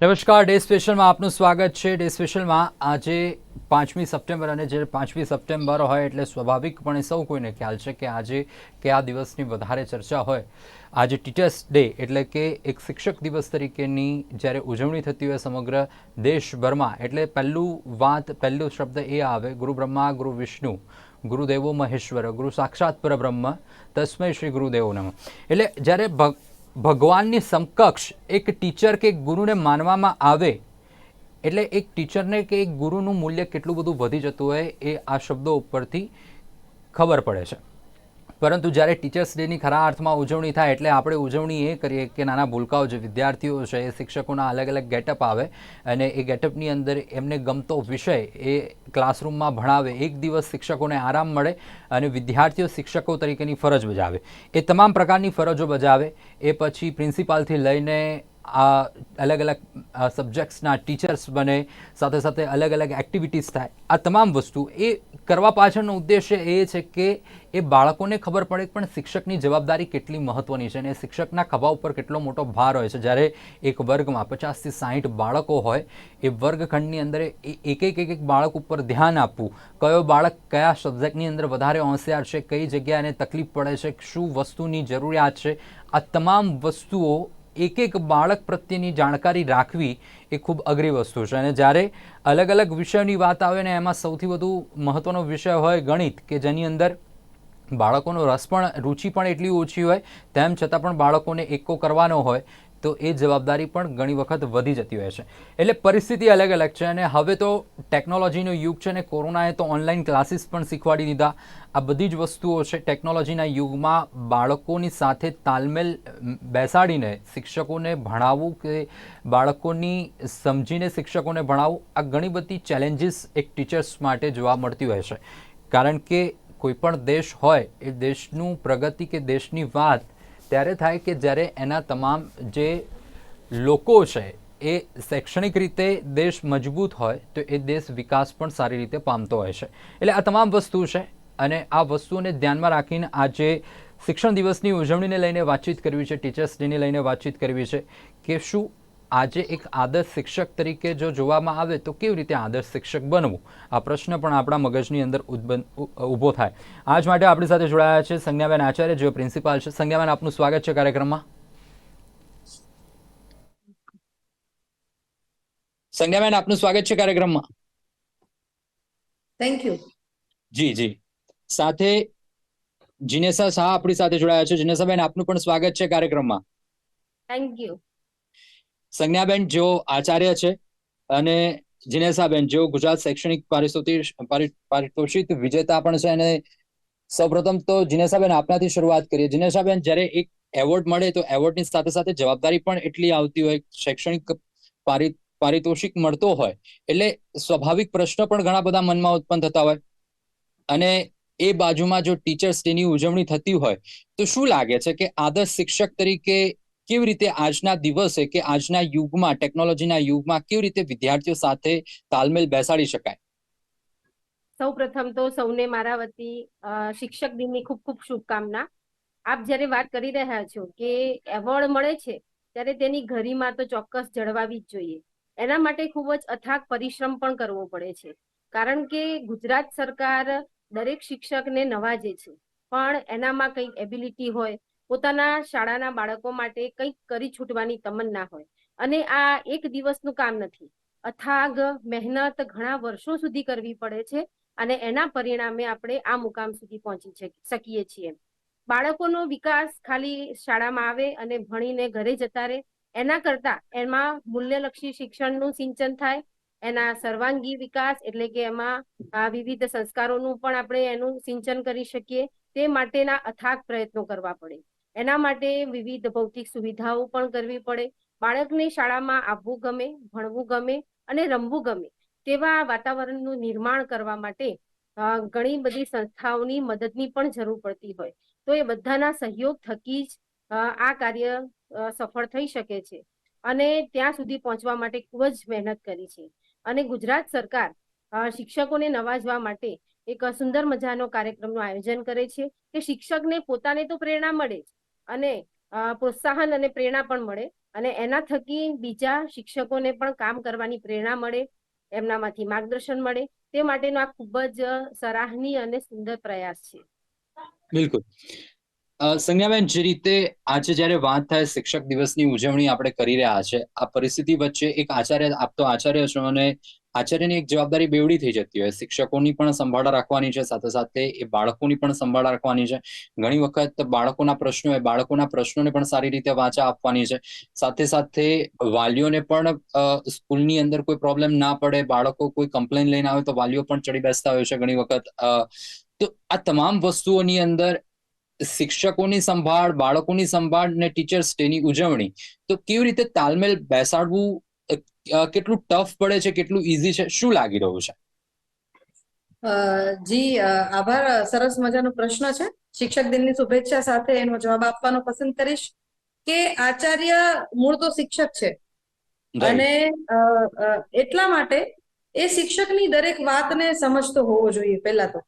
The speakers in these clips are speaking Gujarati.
નમસ્કાર, ડે સ્પેશલમાં આપનું સ્વાગત છે. ડે સ્પેશલમાં આજે પાંચમી સપ્ટેમ્બર અને જે પાંચમી સપ્ટેમ્બર હોય એટલે સ્વાભાવિકપણે સૌ કોઈને ખ્યાલ છે કે આજે કયા દિવસની વધારે ચર્ચા હોય. આજે ટીચર્સ ડે એટલે કે એક શિક્ષક દિવસ તરીકેની જ્યારે ઉજવણી થતી હોય સમગ્ર દેશભરમાં, એટલે પહેલું વાત, પહેલો શબ્દ એ આવે, ગુરુ બ્રહ્મા, ગુરુ વિષ્ણુ, ગુરુદેવો મહેશ્વર, ગુરુ સાક્ષાત પરબ્રહ્મ, તસ્મય શ્રી ગુરુદેવો નમ. એટલે જ્યારે ભગ ભગવાનની સમકક્ષ એક ટીચર કે ગુરુને માનવામાં આવે, એટલે એક ટીચરને કે એક ગુરુનું મૂલ્ય કેટલું બધું વધી જતું હોય એ આ શબ્દો ઉપરથી ખબર પડે છે. પરંતુ જ્યારે ટીચર્સ ડેની ખરા અર્થમાં ઉજવણી થાય એટલે આપણે ઉજવણી એ કરીએ કે નાના ભૂલકાઓ જે વિદ્યાર્થીઓ છે, એ શિક્ષકોના અલગ અલગ ગેટઅપ આવે અને એ ગેટઅપની અંદર એમને ગમતો વિષય એ ક્લાસરૂમમાં ભણાવે, એક દિવસ શિક્ષકોને આરામ મળે અને વિદ્યાર્થીઓ શિક્ષકો તરીકેની ફરજ બજાવે. એ તમામ પ્રકારની ફરજો બજાવે. એ પછી પ્રિન્સિપાલથી લઈને આ અલગ અલગ સબ્જેક્ટ્સના ટીચર્સ બને, સાથે સાથે અલગ અલગ એક્ટિવિટીઝ થાય. આ તમામ વસ્તુ. એ કરવા પાછળનો ઉદ્દેશ્ય એ છે કે એ બાળકોને ખબર પડે પણ શિક્ષકની જવાબદારી કેટલી મહત્ત્વની છે અને શિક્ષકના ખભા ઉપર કેટલો મોટો ભાર હોય છે. જ્યારે એક વર્ગમાં પચાસથી સાહીઠ બાળકો હોય, એ વર્ગખંડની અંદર એક એક એક એક બાળક ઉપર ધ્યાન આપવું. કયો બાળક કયા સબ્જેક્ટની અંદર વધારે હોંશિયાર છે, કઈ જગ્યાએ તકલીફ પડે છે, શું વસ્તુની જરૂરિયાત છે, આ તમામ વસ્તુઓ એક એક બાળક પ્રત્યેની જાણકારી રાખવી એ ખૂબ અઘરી વસ્તુ છે. અને જ્યારે અલગ અલગ વિષયની વાત આવે ને, એમાં સૌથી વધુ મહત્ત્વનો વિષય હોય ગણિત, કે જેની અંદર બાળકોનો રસ પણ, રુચિ પણ એટલી ઓછી હોય, તેમ છતાં પણ બાળકોને એકો કરવાનો હોય તો એ જવાબદારી પણ ઘણી વખત વધી જતી હોય છે. એટલે પરિસ્થિતિ અલગ અલગ છે અને હવે તો ટેકનોલોજીનો યુગ છે અને કોરોનાએ તો ઓનલાઈન ક્લાસીસ પણ શીખવાડી દીધા. આ બધી જ વસ્તુઓ છે ટેકનોલોજીના યુગમાં બાળકોની સાથે તાલમેલ બેસાડીને શિક્ષકોને ભણાવવું કે બાળકોની સમજીને શિક્ષકોને ભણાવવું, આ ઘણી બધી ચેલેન્જીસ એક ટીચર્સ માટે જોવા મળતી હોય છે. કારણ કે કોઈ પણ દેશ હોય એ દેશનું પ્રગતિ કે દેશની વાત ત્યારે થાય કે જ્યારે એના તમામ જે લોકો છે, એ શૈક્ષણિક રીતે દેશ મજબૂત હોય, તો એ દેશ વિકાસ પણ સારી રીતે પામતો હોય છે. એટલે આ તમામ વસ્તુ છે અને આ વસ્તુઓને ધ્યાનમાં રાખીને આજે શિક્ષણ દિવસની ઉજવણીને લઈને વાતચીત કરવી છે, ટીચર્સ ડેને લઈને વાતચીત કરવી છે કે શું આજે એક આદર્શ શિક્ષક તરીકે જો જોવામાં આવે તો કેવી રીતે આદર્શ શિક્ષક બનવું? આ પ્રશ્ન પણ આપણા મગજની અંદર ઉદ્બન ઊભો થાય. આજ માટે આપણી સાથે જોડાયા છે સંજ્ઞાબેન આચાર્ય જેઓ પ્રિન્સિપાલ છે. સંજ્ઞાબેન આપનું સ્વાગત છે કાર્યક્રમમાં. સંજ્ઞાબેન આપનું સ્વાગત છે કાર્યક્રમમાં. Thank you ji ji. સાથે જીનેસા શાહ આપણી સાથે જોડાયા છે. જીનેસાબેન આપનું પણ સ્વાગત છે કાર્યક્રમમાં. થેન્ક યુ સંજ્ઞાબેન, જેઓ આચાર્ય છે અને જીનેસાબેન જેઓ ગુજરાત શૈક્ષણિક પારિતોષિક પારિતોષિક વિજેતા પણ છે અને સૌપ્રથમ તો જીનેસાબેન આપનાથી શરૂઆત કરીએ. જીનેસાબેન જ્યારે એક એવોર્ડ મળે તો એવોર્ડની સાથે સાથે જવાબદારી પણ એટલી આવતી હોય, શૈક્ષણિક પારિ, પારિતોષિક મળતો હોય, એટલે સ્વાભાવિક પ્રશ્ન પણ ઘણા બધા મનમાં ઉત્પન્ન થતા હોય. અને એ બાજુમાં જો ટીચર્સ ડેની ઉજવણી થતી હોય, તો શું લાગે છે કે આદર્શ શિક્ષક તરીકે કેવી રીતે આજના દિવસે કે આજના યુગમાં ટેકનોલોજીના યુગમાં કેવી રીતે વિદ્યાર્થીઓ સાથે તાલમેલ બેસાડી શકાય? સૌ પ્રથમ તો સૌને મારા વતી શિક્ષક દિનની ખૂબ ખૂબ શુભકામના. આપ જ્યારે વાત કરી રહ્યા છો કે એવોર્ડ મળે છે, ત્યારે તેની ઘરીમાં તો ચોક્કસ જળવાવી જ જોઈએ. એના માટે ખૂબ જ અથાગ પરિશ્રમ પણ કરવો પડે છે. કારણ કે ગુજરાત સરકાર દરેક શિક્ષકને નવાજે છે. પણ એનામાં કંઈક એબિલિટી હોય પોતાના શાળાના બાળકો માટે કંઈક કરી છૂટવાની તમન્ના હોય. અને આ એક દિવસનું કામ નથી. અથાગ, મહેનત ઘણા વર્ષો સુધી કરવી પડે છે અને એના પરિણામે આપણે આ મુકામ સુધી પહોંચી શકીએ છીએ. બાળકોનો વિકાસ ખાલી શાળામાં આવે અને ભણીને ઘરે જતા રહે, એના કરતા એમાં મૂલ્યલક્ષી શિક્ષણનું સિંચન થાય, એના સર્વાંગી વિકાસ એટલે કે એમાં વિવિધ સંસ્કારોનું પણ આપણે એનું સિંચન કરી શકીએ, તે માટેના અથાગ પ્રયત્નો કરવા પડે. એના માટે વિવિધ ભૌતિક સુવિધાઓ પણ કરવી પડે. બાળકને શાળામાં આવવું ગમે, ભણવું ગમે અને રમવું ગમે તેવા વાતાવરણનું નિર્માણ કરવા માટે ઘણી બધી સંસ્થાઓની મદદની પણ જરૂર પડતી હોય. તો એ બધાના સહયોગ થકી જ આ કાર્ય સફળ થઈ શકે છે. અને ત્યાં સુધી પહોંચવા માટે ખૂબ જ મહેનત કરી છે. અને ગુજરાત સરકાર શિક્ષકોને નવાજવા માટે એક સુંદર મજાનો કાર્યક્રમનું આયોજન કરે છે કે શિક્ષકને પોતાને તો પ્રેરણા મળે જ. અને પ્રોત્સાહન અને પ્રેરણા પણ મળે. અને એના થકી બીજા શિક્ષકોને પણ કામ કરવાની પ્રેરણા મળે, એમનામાંથી માર્ગદર્શન મળે. તે માટેનો આ ખૂબ જ સરાહનીય અને સુંદર પ્રયાસ છે. બિલકુલ. સંજ્ઞાબેન, જે રીતે આજે જ્યારે વાત થાય શિક્ષક દિવસની ઉજવણી આપણે કરી રહ્યા છે, આ પરિસ્થિતિ વચ્ચે એક આચાર્ય આપતો આચાર્ય છો અને આચાર્યની એક જવાબદારી બેવડી થઈ જતી હોય. શિક્ષકોની પણ સંભાળ રાખવાની છે, સાથે સાથે એ બાળકોની પણ સંભાળ રાખવાની છે. ઘણી વખત બાળકોના પ્રશ્નો હોય, બાળકોના પ્રશ્નોને પણ સારી રીતે વાંચા આપવાની છે. સાથે સાથે વાલીઓને પણ સ્કૂલની અંદર કોઈ પ્રોબ્લેમ ના પડે, બાળકો કોઈ કમ્પ્લેન લઈને આવે તો વાલીઓ પણ ચડી બેસતા હોય છે ઘણી વખત. તો આ તમામ વસ્તુઓની અંદર શિક્ષકોની સંભાળ, બાળકોની સંભાળ ને ટીચર્સ ડેની ઉજવણી, તો કેવી રીતે તાલમેલ બેસાડવું કેટલું ટફ પડે છે કેટલું ઈઝી છે શું લાગી રહ્યું છે? જી આભાર સરસ મજાનો પ્રશ્ન છે. શિક્ષક દિનની શુભેચ્છા સાથે એનો જવાબ આપવાનો પસંદ કરીશ કે આચાર્ય મૂળ તો શિક્ષક છે. અને એટલા માટે એ શિક્ષકની દરેક વાતને સમજતો હોવો જોઈએ પહેલા તો.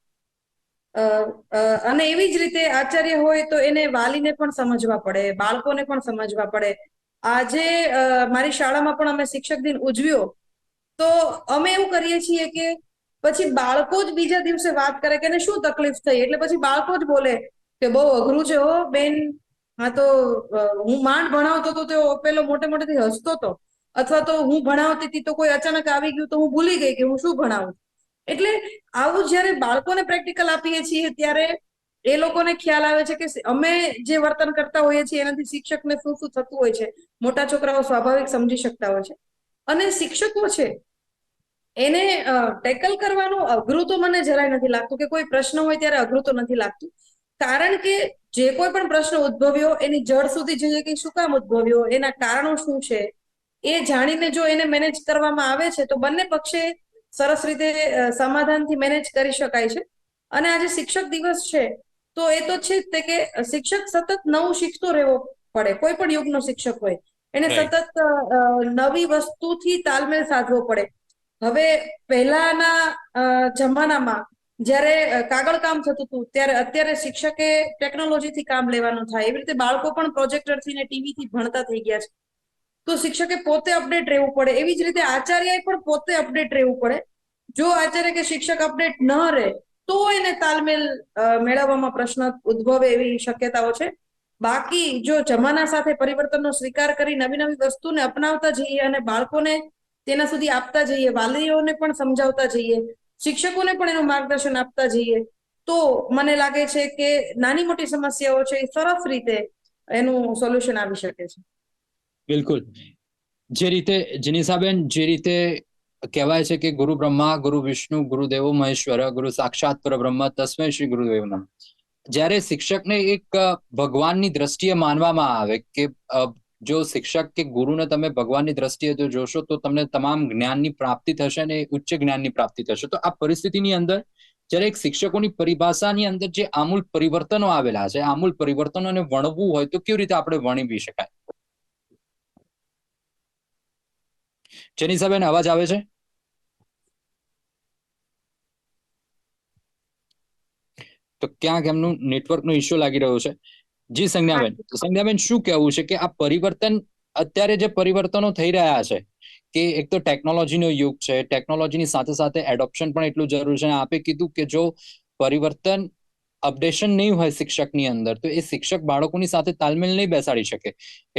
અને એવી જ રીતે આચાર્ય હોય તો એને વાલીને પણ સમજવા પડે બાળકોને પણ સમજવા પડે આજે મારી શાળામાં પણ અમે શિક્ષક દિન ઉજવ્યો. તો અમે એવું કરીએ છીએ કે પછી બાળકો જ બીજા દિવસે વાત કરે કે શું તકલીફ થઈ? એટલે પછી બાળકો જ બોલે કે બહુ અઘરું છે હો, બેન. હા તો હું માંડ ભણાવતો તો તેઓ પેલો મોટે મોટેથી હસતો હતો અથવા તો હું ભણાવતી હતી તો કોઈ અચાનક આવી ગયું તો હું ભૂલી ગઈ કે હું શું ભણાવું? એટલે આવું જ્યારે બાળકોને પ્રેક્ટિકલ આપીએ છીએ ત્યારે એ લોકોને ખ્યાલ આવે છે કે અમે જે વર્તન કરતા હોઈએ છીએ, એનાથી શિક્ષકને શું શું થતું હોય છે, મોટા છોકરાઓ સ્વાભાવિક સમજી શકતા હોય છે. અને શિક્ષકો છે, એને ટેકલ કરવાનું અઘરું તો મને જરાય નથી લાગતું કે કોઈ પ્રશ્ન હોય ત્યારે અઘરું તો નથી લાગતું. કારણ કે જે કોઈ પણ પ્રશ્ન ઉદ્ભવ્યો, એની જડ સુધી જઈએ કે શું કામ ઉદ્ભવ્યો, એના કારણો શું છે, એ જાણીને જો એને મેનેજ કરવામાં આવે છે, તો બંને પક્ષે સરસ રીતે સમાધાનથી મેનેજ કરી શકાય છે. અને આજે શિક્ષક દિવસ છે તો એ તો છે જ તે કે શિક્ષક સતત નવું શીખતો રહેવો પડે કોઈ પણ યુગનો શિક્ષક હોય. એને સતત નવી વસ્તુથી તાલમેલ સાધવો પડે. હવે પહેલાના જમાનામાં જ્યારે કાગળ કામ થતું હતું ત્યારે અત્યારે શિક્ષકે ટેકનોલોજીથી કામ લેવાનું થાય. એવી રીતે બાળકો પણ પ્રોજેક્ટરથી ને ટીવીથી ભણતા થઈ ગયા છે. તો શિક્ષકે પોતે અપડેટ રહેવું પડે. એવી જ રીતે આચાર્યએ પણ પોતે અપડેટ રહેવું પડે. જો આચાર્ય કે શિક્ષક અપડેટ ન રહે તો એને તાલમેલ મેળવવામાં પ્રશ્ન ઉદ્ભવે એવી શક્યતાઓ છે. બાકી જો જમાના સાથે પરિવર્તનનો સ્વીકાર કરી નવી નવી વસ્તુને અપનાવતા જઈએ અને બાળકોને તેના સુધી આપતા જઈએ, વાલીઓને પણ સમજાવતા જઈએ, શિક્ષકોને પણ એનું માર્ગદર્શન આપતા જઈએ, તો મને લાગે છે કે નાની મોટી સમસ્યાઓ છે એ સરસ રીતે એનું સોલ્યુશન આવી શકે છે. બિલકુલ. જે રીતે જિનિસાબેન જે રીતે કહેવાય છે કે ગુરુ બ્રહ્મા, ગુરુ વિષ્ણુ, ગુરુ દેવો, મહેશ્વર, ગુરુ સાક્ષાત પરબ્રહ્મ, તસ્મૈ શ્રી ગુરુદેવ નમ. જ્યારે શિક્ષકને એક ભગવાનની દ્રષ્ટિએ માનવામાં આવે કે જો શિક્ષક કે ગુરુને તમે ભગવાનની દ્રષ્ટિએ જો જોશો તો તમને તમામ જ્ઞાનની પ્રાપ્તિ થશે અને ઉચ્ચ જ્ઞાનની પ્રાપ્તિ થશે. તો આ પરિસ્થિતિની અંદર જ્યારે એક શિક્ષકોની પરિભાષાની અંદર જે આમૂલ પરિવર્તનો આવેલા છે, આમૂલ પરિવર્તનોને વણવું હોય તો કેવી રીતે આપણે વણીવી શકાય? જેનિસાબેન અવાજ આવે છે? તો ક્યાંક એમનું નેટવર્કનો ઇશ્યુ લાગી રહ્યો છે. જી સંજ્ઞાબેન. સંજ્ઞાબેન શું કહેવું છે કે આ પરિવર્તન અત્યારે જે પરિવર્તનો થઈ રહ્યા છે કે એક તો ટેકનોલોજીનો યુગ છે ટેકનોલોજીની સાથે સાથે એડોપ્શન પણ એટલું જરૂરી છે. આપે કીધું કે જો પરિવર્તન અપડેશન નહીં હોય શિક્ષકની અંદર, તો એ શિક્ષક બાળકોની સાથે તાલમેલ નહીં બેસાડી શકે.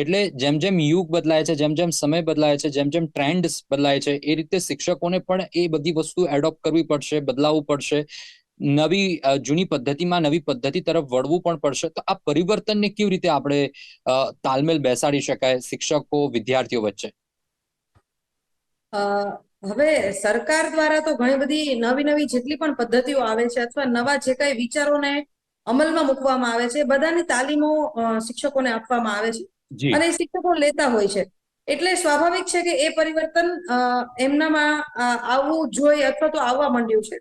એટલે જેમ જેમ યુગ બદલાય છે, જેમ જેમ સમય બદલાય છે, જેમ જેમ ટ્રેન્ડ બદલાય છે, એ રીતે શિક્ષકોને પણ એ બધી વસ્તુ એડોપ્ટ કરવી પડશે, બદલાવવું પડશે. નવી જૂની પદ્ધતિમાં નવી પદ્ધતિ તરફ વળવું પણ પડશે. તો આ પરિવર્તનને કેવી રીતે આપણે તાલમેલ બેસાડી શકાય શિક્ષકો, વિદ્યાર્થીઓ વચ્ચે? હવે સરકાર દ્વારા તો ઘણી બધી નવી નવી જેટલી પણ પદ્ધતિઓ આવે છે અથવા નવા જે કઈ વિચારોને અમલમાં મૂકવામાં આવે છે બધાની તાલીમો શિક્ષકોને આપવામાં આવે છે અને શિક્ષકો લેતા હોય છે. એટલે સ્વાભાવિક છે કે એ પરિવર્તન એમનામાં આવવું જોઈએ અથવા તો આવવા માંડ્યું છે.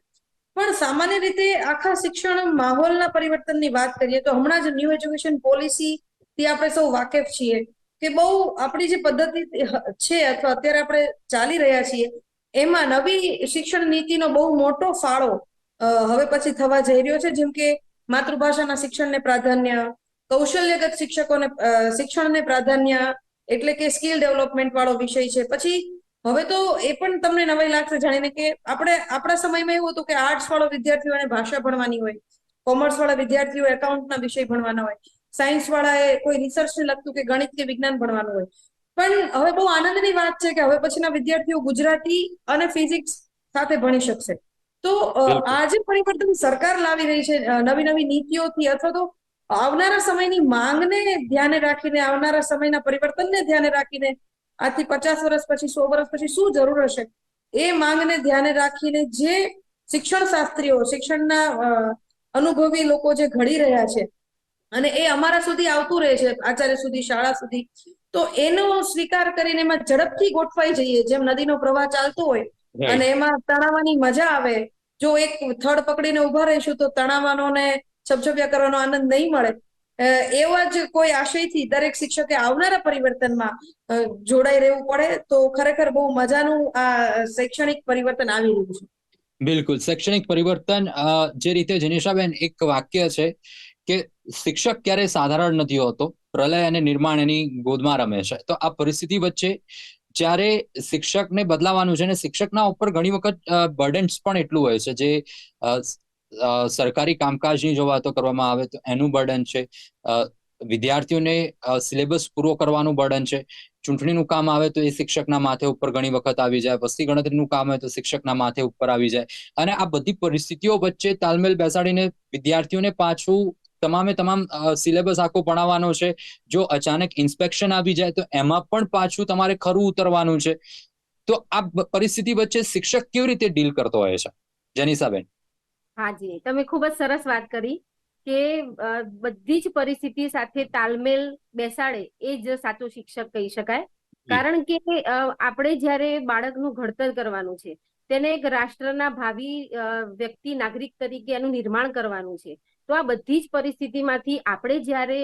પણ સામાન્ય રીતે આખા શિક્ષણ માહોલના પરિવર્તનની વાત કરીએ તો હમણાં જ ન્યૂ એજ્યુકેશન પોલિસી થી આપણે સૌ વાકેફ છીએ કે બહુ આપણી જે પદ્ધતિ છે અથવા અત્યારે આપણે ચાલી રહ્યા છીએ એમાં નવી શિક્ષણ નીતિનો બહુ મોટો ફાળો હવે પછી થવા જઈ રહ્યો છે, જેમ કે માતૃભાષાના શિક્ષણને પ્રાધાન્ય, કૌશલ્યગત શિક્ષકોને શિક્ષણને પ્રાધાન્ય, એટલે કે સ્કિલ ડેવલપમેન્ટ વાળો વિષય છે. પછી હવે તો એ પણ તમને નવાઈ લાગશે જાણીને કે આપણે, આપણા સમયમાં એવું હતું કે આર્ટ્સ વાળો વિદ્યાર્થીઓને ભાષા ભણવાની હોય કોમર્સ વાળા વિદ્યાર્થીઓ એકાઉન્ટના વિષય ભણવાના હોય સાયન્સ વાળાએ કોઈ રિસર્ચને લગતું કે ગણિત કે વિજ્ઞાન ભણવાનું હોય. પણ હવે બહુ આનંદની વાત છે કે હવે પછીના વિદ્યાર્થીઓ ગુજરાતી અને ફિઝિક્સ સાથે ભણી શકશે. તો આ જે પરિવર્તન સરકાર લાવી રહી છે નવી નવી નીતિઓથી અથવા તો આવનારા સમયની માંગને ધ્યાને રાખીને આવનારા સમયના પરિવર્તનને ધ્યાને રાખીને આજથી પચાસ વર્ષ પછી સો વર્ષ પછી શું જરૂર હશે? એ માંગને ધ્યાને રાખીને જે શિક્ષણ શાસ્ત્રીઓ શિક્ષણના અનુભવી લોકો જે ઘડી રહ્યા છે અને એ અમારા સુધી આવતું રહે છે આચાર્ય સુધી શાળા સુધી તો એનો સ્વીકાર કરીને એમાં ઝડપથી ગોઠવાઈ જઈએ જેમ નદીનો પ્રવાહ ચાલતો હોય અને એમાં તણાવવાની મજા આવે જો એક થડ પકડીને ઊભા રહીશું તો તણાવવાનો ને છબછબિયા કરવાનો આનંદ નહીં મળે. એવા જ કોઈ આશયથી દરેક શિક્ષકે આવનારા પરિવર્તનમાં જોડાઈ રહેવું પડે તો ખરેખર બહુ મજાનું આ શૈક્ષણિક પરિવર્તન આવી રહ્યું છે. બિલકુલ. શૈક્ષણિક પરિવર્તન જે રીતે જનીષાબેન એક વાક્ય છે કે શિક્ષક ક્યારેય સાધારણ નથી હોતો. પ્રલય અને નિર્માણ એની ગોદમાં રમે છે. તો આ પરિસ્થિતિ વચ્ચે જ્યારે શિક્ષકને બદલાવાનું છે અને શિક્ષકના ઉપર ઘણી વખત બર્ડન્સ પણ એટલું હોય છે જે સરકારી કામકાજની જો વાતો કરવામાં આવે તો એનું બર્ડન છે. વિદ્યાર્થીઓને સિલેબસ પૂરો કરવાનું બર્ડન છે. ચૂંટણીનું કામ આવે તો એ શિક્ષકના માથે ઉપર ઘણી વખત આવી જાય. વસ્તી ગણતરીનું કામ હોય તો શિક્ષકના માથે ઉપર આવી જાય. અને આ બધી પરિસ્થિતિઓ વચ્ચે તાલમેલ બેસાડીને વિદ્યાર્થીઓને પાછું તમામે તમામ સિલેબસ આખો ભણાવવાનો છે. જો અચાનક ઇન્સ્પેક્શન આવી જાય તો એમાં પણ પાછું તમારે ખરું ઉતરવાનું છે. તો આ પરિસ્થિતિ વચ્ચે શિક્ષક કેવી રીતે ડીલ કરતો હોય છે? જનીસાબેન. હાજી, તમે ખૂબ જ સરસ વાત કરી કે બધી જ પરિસ્થિતિ સાથે તાલમેલ બેસાડે એ જ સાચો શિક્ષક કહી શકાય. કારણ કે આપણે જ્યારે બાળકનું ઘડતર કરવાનું છે, તેને એક રાષ્ટ્રના ભાવિ વ્યક્તિ, નાગરિક તરીકે એનું નિર્માણ કરવાનું છે. તો આ બધી જ પરિસ્થિતિમાંથી આપણે જ્યારે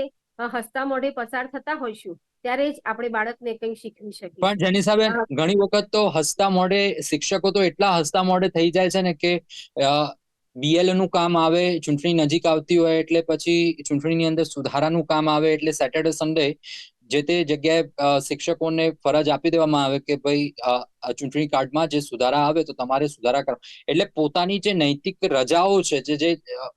હસતા મોઢે પસાર થતા હોઈશું ત્યારે જ આપણે બાળકને કંઈ શીખવી શકીએ પણ જેની હા. ઘણી વખત તો હસતા મોઢે શિક્ષકો તો એટલા હસતા મોઢે થઈ જાય છે ને કે બીએલનું કામ આવે ચૂંટણી નજીક આવતી હોય એટલે પછી ચૂંટણીની અંદર સુધારાનું કામ આવે એટલે સેટરડે સન્ડે જે તે જગ્યાએ શિક્ષકોને ફરજ આપી દેવામાં આવે કે ભાઈ ચૂંટણી કાર્ડમાં જે સુધારા આવે તો તમારે સુધારા કરવા એટલે પોતાની જે નૈતિક રજાઓ છે, જે જે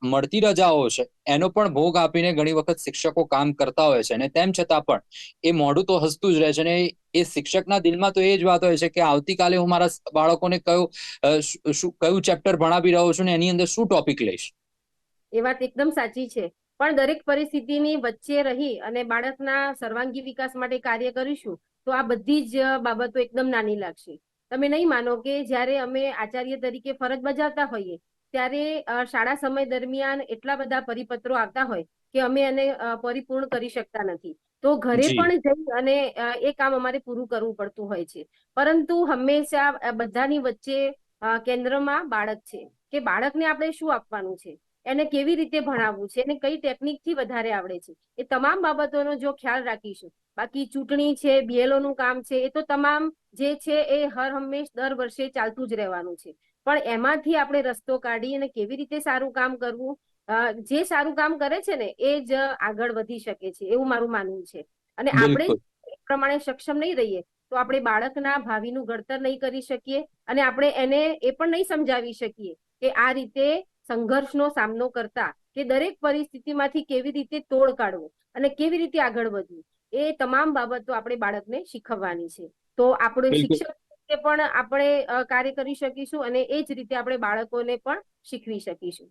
મળતી રજાઓ છે, એનો પણ ભોગ આપીને ઘણી વખત શિક્ષકો કામ કરતા હોય છે. અને તેમ છતાં પણ, એ મોઢું તો હસતું જ રહે છે અને એ શિક્ષકના દિલમાં તો એ જ વાત હોય છે કે આવતીકાલે હું મારા બાળકોને કયો શું- કયું ચેપ્ટર ભણાવી રહ્યો છું ને એની અંદર શું ટોપિક લઈશ? એ વાત એકદમ સાચી છે. પણ દરેક પરિસ્થિતિની વચ્ચે રહી અને બાળકના સર્વાંગી વિકાસ માટે કાર્ય કરીશું તો આ બધી જ બાબતો એકદમ નાની લાગશે. તમે નહીં માનો કે જ્યારે અમે આચાર્ય તરીકે ફરજ બજાવતા હોઈએ ત્યારે શાળા સમય દરમિયાન એટલા બધા પરિપત્રો આવતા હોય કે અમે એને પરિપૂર્ણ કરી શકતા નથી. તો ઘરે પણ જઈ અને એ કામ અમારે પૂરું કરવું પડતું હોય છે. પરંતુ હંમેશા બધાની વચ્ચે કેન્દ્રમાં બાળક છે. કે બાળકને આપણે શું આપવાનું છે? એને કેવી રીતે ભણાવવું છે એને કઈ ટેકનિકથી વધારે આવડે છે એ તમામ બાબતોનો જો ખ્યાલ રાખીશું. બાકી ચૂંટણી છે બીએલઓ નું કામ છે એ તો તમામ જે છે એ હર હંમેશ દર વર્ષે ચાલતું જ રહેવાનું છે. પણ એમાંથી આપણે રસ્તો કાઢી અને કેવી રીતે સારું કામ કરવું જે સારું કામ કરે છે ને એ જ આગળ વધી શકે છે એવું મારું માનવું છે. અને આપણે પ્રમાણે સક્ષમ નહીં રહીએ તો આપણે બાળકના ભાવિનું ઘડતર નહીં કરી શકીએ અને આપણે એને એ પણ નહીં સમજાવી શકીએ કે આ રીતે સંઘર્ષનો સામનો કરતા કે દરેક પરિસ્થિતિમાંથી કેવી રીતે તોડ કાઢવો અને કેવી રીતે આગળ વધવું એ તમામ બાબતો આપણે બાળકને શીખવવાની છે. તો આપણે શિક્ષક તરીકે પણ આપણે કાર્ય કરી શકીશું અને એ જ રીતે આપણે બાળકોને પણ શીખવી શકીશું.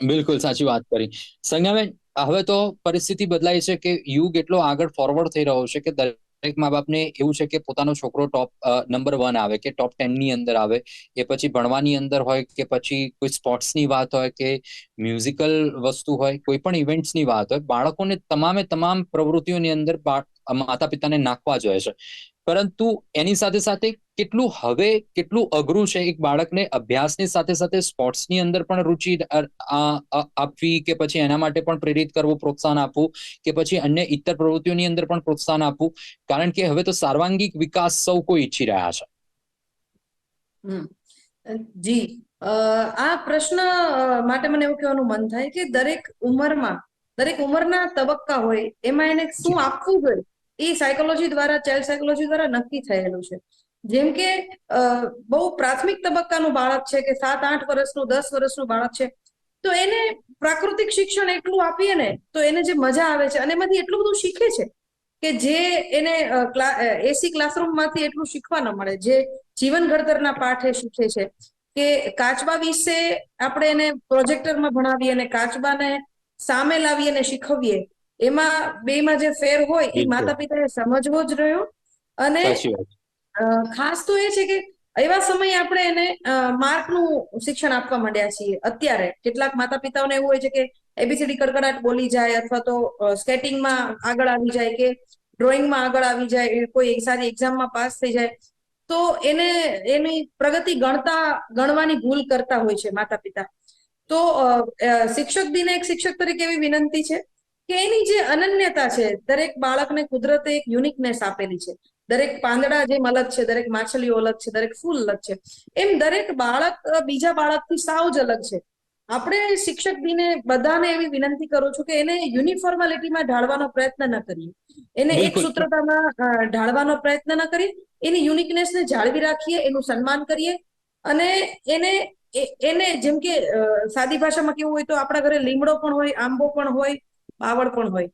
બિલકુલ સાચી વાત કરી. સંજ્ઞાબેન હવે તો પરિસ્થિતિ બદલાઈ છે કે યુગ એટલો આગળ ફોરવર્ડ થઈ રહ્યો છે કે દરેક મા બાપને એવું છે કે પોતાનો છોકરો ટોપ નંબર વન આવે કે ટોપ ટેનની અંદર આવે, એ પછી ભણવાની અંદર હોય કે પછી કોઈ સ્પોર્ટ્સની વાત હોય કે મ્યુઝિકલ વસ્તુ હોય, કોઈ પણ ઇવેન્ટ્સની વાત હોય, બાળકોને તમામે તમામ પ્રવૃત્તિઓની અંદર માતા પિતાને નાખવા જોઈએ છે. પરંતુ એની સાથે સાથે કેટલું હવે કેટલું અઘરું છે એક બાળકને અભ્યાસની સાથે સાથે સ્પોર્ટ્સની અંદર પણ રુચિ આપવી કે પછી એના માટે પણ પ્રેરિત કરવું પ્રોત્સાહન આપવું કે પછી અન્ય ઇતર પ્રવૃત્તિઓની અંદર પણ પ્રોત્સાહન આપવું. કારણ કે હવે તો સર્વાંગિક વિકાસ સૌ કોઈ ઈચ્છી રહ્યા છે. જી. આ પ્રશ્ન માટે મને એવું કહેવાનું મન થાય કે દરેક ઉંમરમાં દરેક ઉંમરના તબક્કા હોય એમાં એને શું આપવું જોઈએ? એ સાયકોલોજી દ્વારા ચાઇલ્ડ સાયકોલોજી દ્વારા નક્કી થયેલું છે. જેમ કે બહુ પ્રાથમિક તબક્કાનું બાળક છે કે સાત, આઠ વર્ષનું, દસ વર્ષનું બાળક છે, તો એને પ્રાકૃતિક શિક્ષણ એટલું આપીએ ને, તો એને જે મજા આવે છે, અને એમાંથી એટલું બધું શીખે છે કે જે એને એસી ક્લાસરૂમમાંથી એટલું શીખવા ન મળે. જે જીવન ઘડતરના પાઠ શીખે છે કે કાચબા વિશે આપણે એને પ્રોજેક્ટરમાં ભણાવીએ અને કાચબાને સામે લાવીએ અને શીખવીએ એમાં બેમાં જે ફેર હોય એ. માતા પિતાએ સમજવો જ રહ્યો. અને ખાસ તો એ છે કે એવા સમયે આપણે એને માર્કનું શિક્ષણ આપવા માંડ્યા છીએ. અત્યારે કેટલાક માતા પિતાઓને એવું હોય છે કે એબીસીડી કડકડાટ બોલી જાય અથવા તો સ્કેટિંગમાં આગળ આવી જાય કે ડ્રોઈંગમાં આગળ આવી જાય કોઈ સારી એક્ઝામમાં પાસ થઈ જાય. તો એને એની પ્રગતિ ગણતા ગણવાની ભૂલ કરતા હોય છે માતા પિતા તો શિક્ષક દિને એક શિક્ષક તરીકે એવી વિનંતી છે કે એની જે અનન્યતા છે દરેક બાળકને કુદરતે એક યુનિકનેસ આપેલી છે. દરેક પાંદડા જેમ અલગ છે દરેક માછલીઓ અલગ છે દરેક ફૂલ અલગ છે. એમ દરેક બાળક બીજા બાળકથી સાવ જ અલગ છે. આપણે શિક્ષક દિને બધાને એવી વિનંતી કરું છું કે એને યુનિફોર્માલિટીમાં ઢાળવાનો પ્રયત્ન ન કરીએ. એને એક સૂત્રતામાં ઢાળવાનો પ્રયત્ન ન કરીએ. એની યુનિકનેસને જાળવી રાખીએ એનું સન્માન કરીએ. અને એને એને જેમ કે સાદી ભાષામાં કેવું હોય તો આપણા ઘરે લીમડો પણ હોય આંબો પણ હોય બાવળ પણ હોય.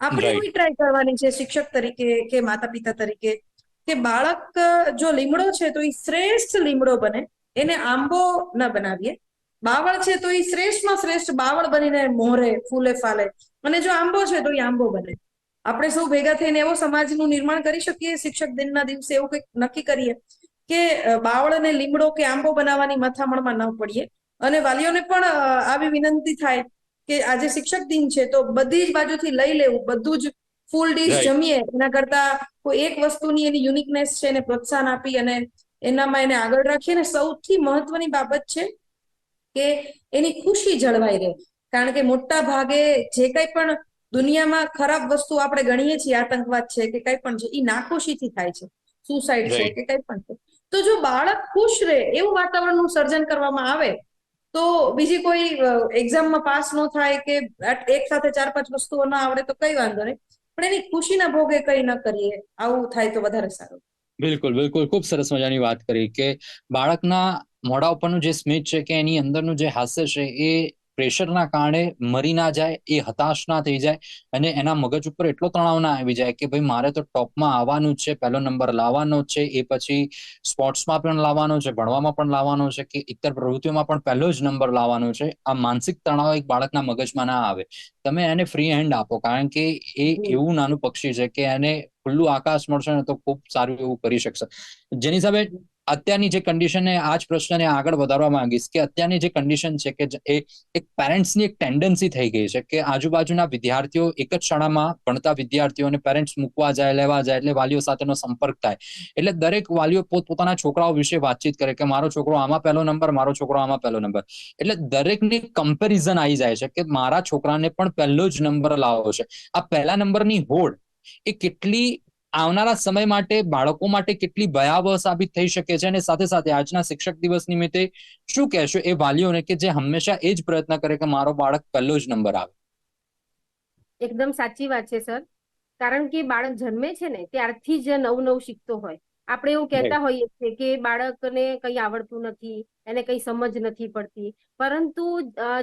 આપણે એવી ટ્રાય કરવાની છે શિક્ષક તરીકે કે માતા પિતા તરીકે કે બાળક જો લીમડો છે તો એ શ્રેષ્ઠ લીમડો બને. એને આંબો ન બનાવીએ. બાવળ છે તો એ શ્રેષ્ઠમાં શ્રેષ્ઠ બાવળ બનીને મોરે ફૂલે ફાલે. અને જો આંબો છે તો એ આંબો બને. આપણે સૌ ભેગા થઈને એવો સમાજનું નિર્માણ કરી શકીએ શિક્ષક દિનના દિવસે એવું કંઈક નક્કી કરીએ કે બાવળ અને લીમડો કે આંબો બનાવવાની મથામણમાં ન પડીએ. અને વાલીઓને પણ આવી વિનંતી થાય કે આજે શિક્ષક દિન છે તો બધી જ બાજુથી લઈ લેવું બધું જ ફૂલ ડીશ જમીએ. એના કરતા કોઈ એક વસ્તુની એની યુનિકનેસ છે એને પ્રોત્સાહન આપી અને એનામાં એને આગળ રાખીએ. અને સૌથી મહત્વની બાબત છે કે એની ખુશી જળવાઈ રહે. કારણ કે મોટા ભાગે જે કંઈ પણ દુનિયામાં ખરાબ વસ્તુ આપણે ગણીએ છીએ આતંકવાદ છે કે કંઈ પણ છે એ નાખુશીથી થાય છે. સુસાઇડ છે કે કંઈ પણ છે. તો જો બાળક ખુશ રહે એવું વાતાવરણનું સર્જન કરવામાં આવે તો બીજી કોઈ એક્ઝામમાં પાસ ન થાય કે એક સાથે ચાર, પાંચ વસ્તુઓ ના આવડે તો કઈ વાંધો નહીં. પણ એની ખુશીના ભોગે કઈ ન કરીએ, આવું થાય તો વધારે સારું. બિલકુલ બિલકુલ. ખૂબ સરસ મજાની વાત કરી કે બાળકના મોઢા ઉપરનું જે સ્મિત છે કે એની અંદરનું જે હાસ્ય છે એ પ્રેશરના કારણે મરી ના જાય એ હતાશ ના થઈ જાય અને એના મગજ ઉપર એટલો તણાવ ના આવી જાય કે ભાઈ મારે તો ટોપમાં આવવાનું જ છે પહેલો નંબર લાવવાનો જ છે એ પછી સ્પોર્ટ્સમાં પણ લાવવાનો છે ભણવામાં પણ લાવવાનો છે કે ઇતર પ્રવૃત્તિઓમાં પણ પહેલો જ નંબર લાવવાનો છે. આ માનસિક તણાવ એક બાળકના મગજમાં ના આવે. તમે એને ફ્રી હેન્ડ આપો કારણ કે એ એવું નાનું પક્ષી છે કે એને ખુલ્લું આકાશ મળશે ને તો ખૂબ સારું એવું કરી શકશે. જેની સામે અત્યારની જે કન્ડિશન આ જ પ્રશ્નને આગળ વધારવા માંગીશ કે અત્યારની જે કન્ડિશન છે કે એ એક પેરેન્ટ્સની એક ટેન્ડન્સી થઈ ગઈ છે કે આજુબાજુના વિદ્યાર્થીઓ એક જ શાળામાં ભણતા વિદ્યાર્થીઓને પેરેન્ટ્સ મૂકવા જાય, લેવા જાય એટલે વાલીઓ સાથેનો સંપર્ક થાય. એટલે દરેક વાલીઓ પોતપોતાના છોકરાઓ વિશે વાતચીત કરે કે મારો છોકરો આમાં પહેલો નંબર મારો છોકરો આમાં પહેલો નંબર એટલે દરેકની કમ્પેરિઝન આવી જાય છે કે મારા છોકરાને પણ પહેલો જ નંબર લાવવો છે. આ પહેલા નંબરની હોડ એ કેટલી આવનારા સમય માટે બાળકો માટે કેટલી ભયાવહ સાબિત થઈ શકે છે અને સાથે સાથે આજના શિક્ષક દિવસ નિમિત્તે શું કહેશો એ વાલીઓને કે જે હંમેશા એ જ પ્રયત્ન કરે કે મારો બાળક પહેલો જ નંબર આવે? એકદમ સાચી વાત છે સર. કારણ કે બાળક જન્મે છે ને ત્યારથી જ નવું નવું શીખતો હોય. આપણે એવું કહેતા હોઈએ છીએ કે બાળકને કંઈ આવડતું નથી એને કંઈ સમજ નથી પડતી. પરંતુ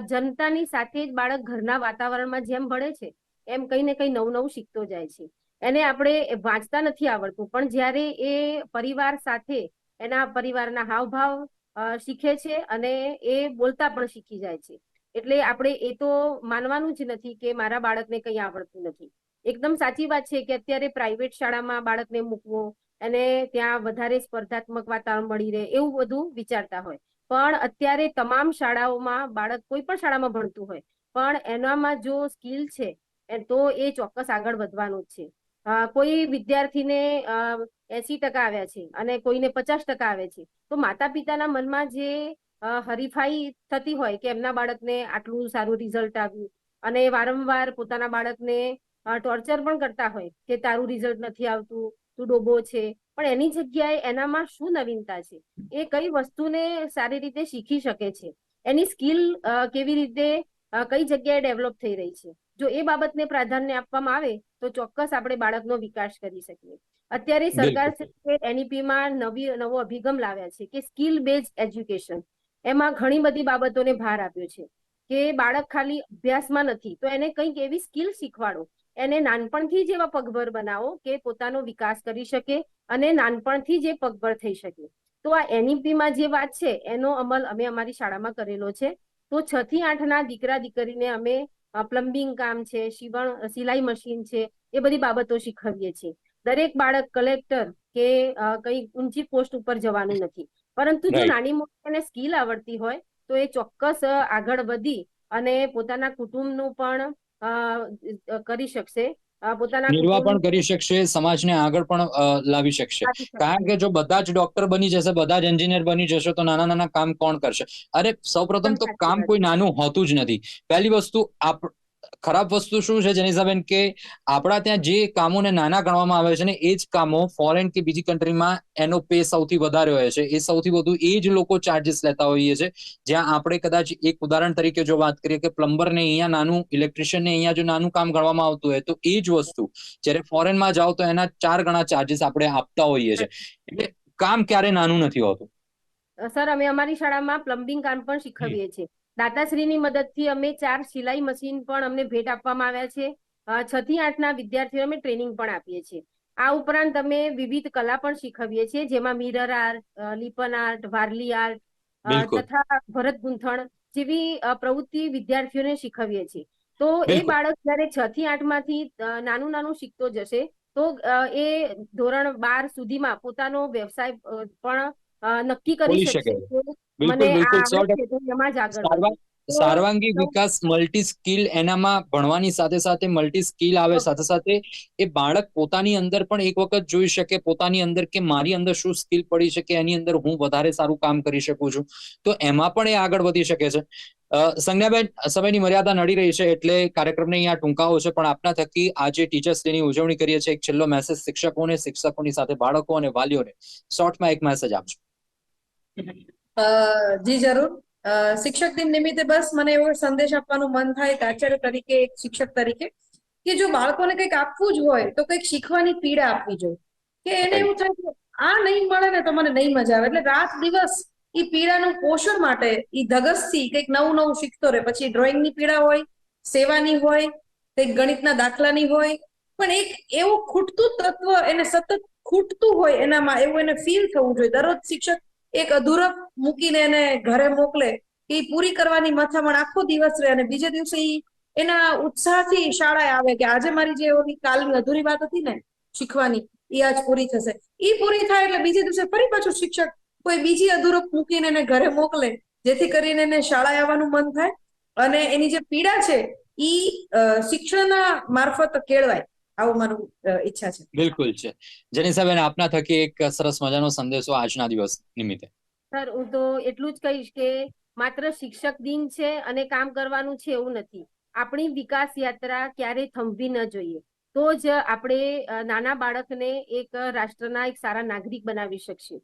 જનતાની સાથે જ બાળક ઘરના વાતાવરણમાં જેમ ભળે છે એમ કંઈ ને કંઈ નવું નવું શીખતો જાય છે. એને આપણે વાંચતા નથી આવડતું. પણ જ્યારે એ પરિવાર સાથે એના પરિવારના હાવભાવ શીખે છે અને એ બોલતા પણ શીખી જાય છે. એટલે આપણે એ તો માનવાનું જ નથી કે મારા બાળકને કંઈ આવડતું નથી. એકદમ સાચી વાત છે કે અત્યારે પ્રાઇવેટ શાળામાં બાળકને મૂકવો અને ત્યાં વધારે સ્પર્ધાત્મક વાતાવરણ મળી રહે એવું બધું વિચારતા હોય. પણ અત્યારે તમામ શાળાઓમાં બાળક કોઈ પણ શાળામાં ભણતું હોય, પણ એનામાં જો સ્કિલ છે તો એ ચોક્કસ આગળ વધવાનું જ છે. કોઈ વિદ્યાર્થીને એસી ટકા આવ્યા છે અને કોઈને પચાસ ટકા આવે છે. તો માતા પિતાના મનમાં જે હરીફાઈ થતી હોય કે એમના બાળકને આટલું સારું રિઝલ્ટ આવ્યું અને વારંવાર પોતાના બાળકને ટોર્ચર પણ કરતા હોય કે તારું રિઝલ્ટ નથી આવતું, તું ડોબો છે, પણ એની જગ્યાએ એનામાં શું નવીનતા છે? એ કઈ વસ્તુને સારી રીતે શીખી શકે છે? એની સ્કિલ કેવી રીતે કઈ જગ્યાએ ડેવલપ થઈ રહી છે? જો એ બાબતને પ્રાધાન્ય આપવામાં આવે તો ચોક્કસ આપણે બાળકનો વિકાસ કરી શકીએ. અત્યારે સરકાર એનઈપીમાં નવી નવો અભિગમ લાવ્યા છે કે સ્કિલ બેઝ એજ્યુકેશન. એમાં ઘણી બધી બાબતોને ભાર આપ્યો છે કે બાળક ખાલી અભ્યાસમાં નથી તો એને કંઈક એવી સ્કિલ શીખવાડો. એને નાનપણથી જ એવા પગભર બનાવો કે પોતાનો વિકાસ કરી શકે અને નાનપણથી જ એ પગભર થઈ શકે. તો આ એનઈપીમાં જે વાત છે એનો અમલ અમે અમારી શાળામાં કરેલો છે. તો છ થી આઠના દીકરા દીકરીને અમે પ્લમ્બિંગ કામ છે શિવણ સિલાઈ મશીન છે એ બધી બાબતો શીખવીએ છીએ. દરેક બાળક કલેક્ટર કે કંઈ ઊંચી પોસ્ટ ઉપર જવાનું નથી. પરંતુ જો નાની મોટી એને સ્કિલ આવડતી હોય તો એ ચોક્કસ આગળ વધી અને પોતાના કુટુંબનું પણ કરી શકશે. પોતાના નિર્વાહ પણ કરી શકશે સમાજને આગળ પણ લાવી શકશે. કારણ કે જો બધા જ ડોક્ટર બની જશે બધા જ એન્જિનિયર બની જશે તો નાના નાના કામ કોણ કરશે? અરે સૌપ્રથમ તો કામ કોઈ નાનું હોતું જ નથી. પહેલી વસ્તુ આપ ખરાબ વસ્તુ શું છે જનીસાબેન કે આપણા ત્યાં જે કામોને નાના ગણવામાં આવે છે ને એ જ કામો ફોરેન કે બીજી કન્ટ્રીમાં એનો પે સૌથી વધારે હોય છે. એ સૌથી વધુ એ જ લોકો ચાર્જીસ લેતા હોઈએ છે. જ્યાં આપણે કદાચ એક ઉદાહરણ તરીકે જો વાત કરીએ કે પ્લમ્બરને અહીંયા નાનું ઇલેક્ટ્રિશિયનને અહીંયા જો નાનું કામ ગણવામાં આવતું હોય તો એ જ વસ્તુ. જ્યારે ફોરેનમાં જાઓ તો એના ચાર ગણા ચાર્જીસ આપણે આપતા હોઈએ છે. એટલે કામ ક્યારે નાનું નથી હોતું. સર અમે અમારી શાળામાં પ્લમ્બિંગ કામ પણ શીખવીએ છીએ. દાતાશ્રીની મદદથી અમે ચાર સિલાઈ મશીન પણ અમને ભેટ આપવામાં આવ્યા છે. છ થી આઠના વિદ્યાર્થીઓ અમે ટ્રેનિંગ પણ આપીએ છીએ. આ ઉપરાંત અમે વિવિધ કલા પણ શીખવીએ છીએ જેમાં મિરર આર્ટ લીપન આર્ટ વારલી આર્ટ તથા ભરત ગૂંથણ જેવી પ્રવૃત્તિ વિદ્યાર્થીઓને શીખવીએ છીએ. તો એ બાળક જયારે છ થી આઠમાંથી નાનું નાનું શીખતો જશે તો એ ધોરણ બાર સુધીમાં પોતાનો વ્યવસાય પણ નક્કી કરી શકે. બિલકુલ સો સાર્વાંગી વિકાસ મલ્ટી સ્કિલ એનામાં ભણવાની સાથે સાથે મલ્ટી સ્કિલ આવે સાથે સાથે એ બાળક પોતાની અંદર પણ એક વખત જોઈ શકે પોતાની અંદર કે મારી અંદર શું સ્કિલ પડી છે કે એની અંદર હું વધારે સારું કામ કરી શકું છું. તો એમાં પણ એ આગળ વધી શકે છે. અ, સંજ્ઞાબેન સમયની મર્યાદા નડી રહી છે એટલે કાર્યક્રમને અહીંયા ટૂંકાવો છે પણ આપના થકી આજે ટીચર્સ ડેની ઉજવણી કરીએ છીએ એક છેલ્લો મેસેજ શિક્ષકોને શિક્ષકોની સાથે બાળકો અને વાલીઓને. શોર્ટમાં એક મેસેજ આપજો જી જરૂર. શિક્ષક દિન નિમિત્તે બસ મને એવો સંદેશ આપવાનું મન થાય આચાર્ય તરીકે, એક શિક્ષક તરીકે, કે જો બાળકોને કંઈક આપવું જ હોય, તો કંઈક શીખવાની પીડા આપવી જોઈએ. કે એને એવું થાય કે આ નહીં મળે ને તો મને નહીં મજા આવે. એટલે રાત દિવસ એ પીડાનું પોષણ માટે એ ધગસથી કંઈક નવું નવું શીખતો રહે. પછી ડ્રોઈંગની પીડા હોય, સેવાની હોય, કંઈક ગણિતના દાખલાની હોય. પણ એક એવું ખૂટતું તત્વ, એને સતત ખૂટતું હોય એનામાં એવું એને ફીલ થવું જોઈએ. દરરોજ શિક્ષક એક અધૂરપ મૂકીને એને ઘરે મોકલે, એ પૂરી કરવાની મથામણ આખો દિવસ રહે અને બીજે દિવસે એ એના ઉત્સાહથી શાળાએ આવે કે આજે મારી જે ઓલી કાલની અધૂરી વાત હતી ને શીખવાની, એ આજ પૂરી થશે. એ પૂરી થાય એટલે બીજે દિવસે ફરી પાછું શિક્ષક કોઈ બીજી અધૂરપ મૂકીને એને ઘરે મોકલે, જેથી કરીને એને શાળાએ આવવાનું મન થાય. અને એની જે પીડા છે, ઈ શિક્ષણના મારફત કેળવાય. આવું મારું ઈચ્છા છે. બિલકુલ છે. જેનિસાબેન આપના થકી એક સરસ મજાનો સંદેશો આજના દિવસ નિમિત્તે. સર હું તો એટલું જ કહીશ કે માત્ર શિક્ષક દિન છે અને કામ કરવાનું છે એવું નથી. આપણી વિકાસ યાત્રા ક્યારેય થંભવી ન જોઈએ. તો જ આપણે નાના બાળકને એક રાષ્ટ્રના એક સારા નાગરિક બનાવી શકશે.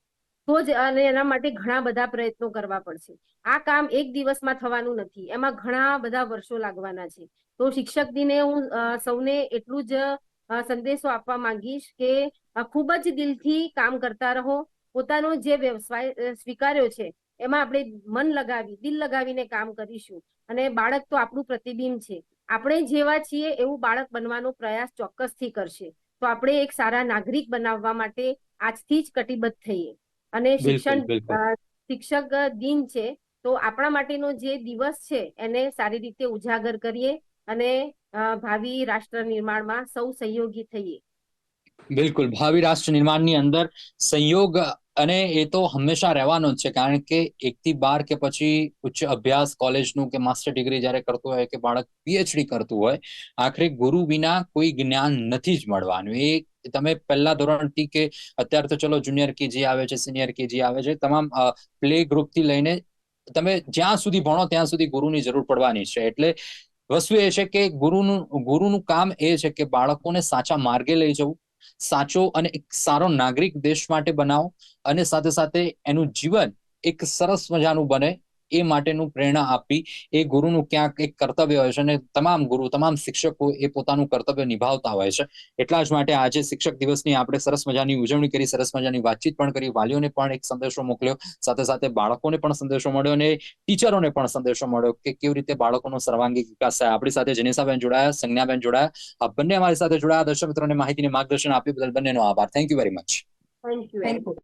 તો જ અને એના માટે ઘણા બધા પ્રયત્નો કરવા પડશે. આ કામ એક દિવસમાં થવાનું નથી. એમાં ઘણા બધા વર્ષો લાગવાના છે. તો શિક્ષક દિને હું સૌને એટલું જ સંદેશો આપવા માંગીશ કે ખૂબ જ દિલથી કામ કરતા રહો. પોતાનો જે વ્યવસાય સ્વીકાર્યો છે એમાં આપણે મન લગાવી દિલ લગાવીને કામ કરીશું. અને બાળક તો આપણું પ્રતિબિંબ છે. આપણે જેવા છીએ એવું બાળક બનવાનો પ્રયાસ ચોક્કસથી કરશે. તો આપણે એક સારા નાગરિક બનાવવા માટે આજથી જ કટિબદ્ધ થઈએ. અને શિક્ષણ શિક્ષક દિન છે તો આપણા માટેનો જે દિવસ છે એને સારી રીતે ઉજાગર કરીએ. અને ભાવિ રાષ્ટ્ર નિર્માણમાં સૌ સહયોગી થઈએ. બિલકુલ. ભાવિ રાષ્ટ્ર નિર્માણની અંદર સંયોગ અને એ તો હંમેશા રહેવાનો જ છે. કારણ કે એકથી બાર કે પછી ઉચ્ચ અભ્યાસ, કોલેજનું કે માસ્ટર ડિગ્રી જ્યારે કરતું હોય કે બાળક પીએચડી કરતું હોય, આખરે ગુરુ વિના કોઈ જ્ઞાન નથી જ મળવાનું. એ તમે પહેલા ધોરણથી કે અત્યારે તો ચલો જુનિયર કેજી આવે છે, સિનિયર કેજી આવે છે, તમામ પ્લે ગ્રુપથી લઈને તમે જ્યાં સુધી ભણો ત્યાં સુધી ગુરુની જરૂર પડવાની છે. એટલે વસ્તુ એ છે કે ગુરુનું ગુરુનું કામ એ છે કે બાળકોને સાચા માર્ગે લઈ જવું, સાચો અને એક સારો નાગરિક દેશ માટે બનાવો અને સાથે સાથે એનું જીવન એક સરસ મજાનું બને એ માટેનું પ્રેરણા આપવી એ ગુરુનું ક્યાંક એક કર્તવ્ય હોય છે અને તમામ ગુરુ તમામ શિક્ષકો એ પોતાનું કર્તવ્ય નિભાવતા હોય છે. એટલા જ માટે આજે શિક્ષક દિવસની આપણે સરસ મજાની ઉજવણી કરી સરસ મજાની વાતચીત પણ કરી વાલીઓને પણ એક સંદેશો મોકલ્યો સાથે સાથે બાળકોને પણ સંદેશો મળ્યો અને ટીચરોને પણ સંદેશો મળ્યો કે કેવી રીતે બાળકોનો સર્વાંગી વિકાસ થાય. આપણી સાથે જનેસાબેન જોડાયા સંજ્ઞાબેન જોડાયા. આ બંને અમારી સાથે જોડાયા. દર્શક મિત્રોને માહિતીને માર્ગદર્શન આપ્યું બદલ બંનેનો આભાર. Thank you very much thank you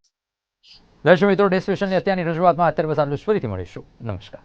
દર્શક મિત્રો ડે અત્યારની રજૂઆતમાં અત્યારે બસ આટલું. ફરીથી મળીશું નમસ્કાર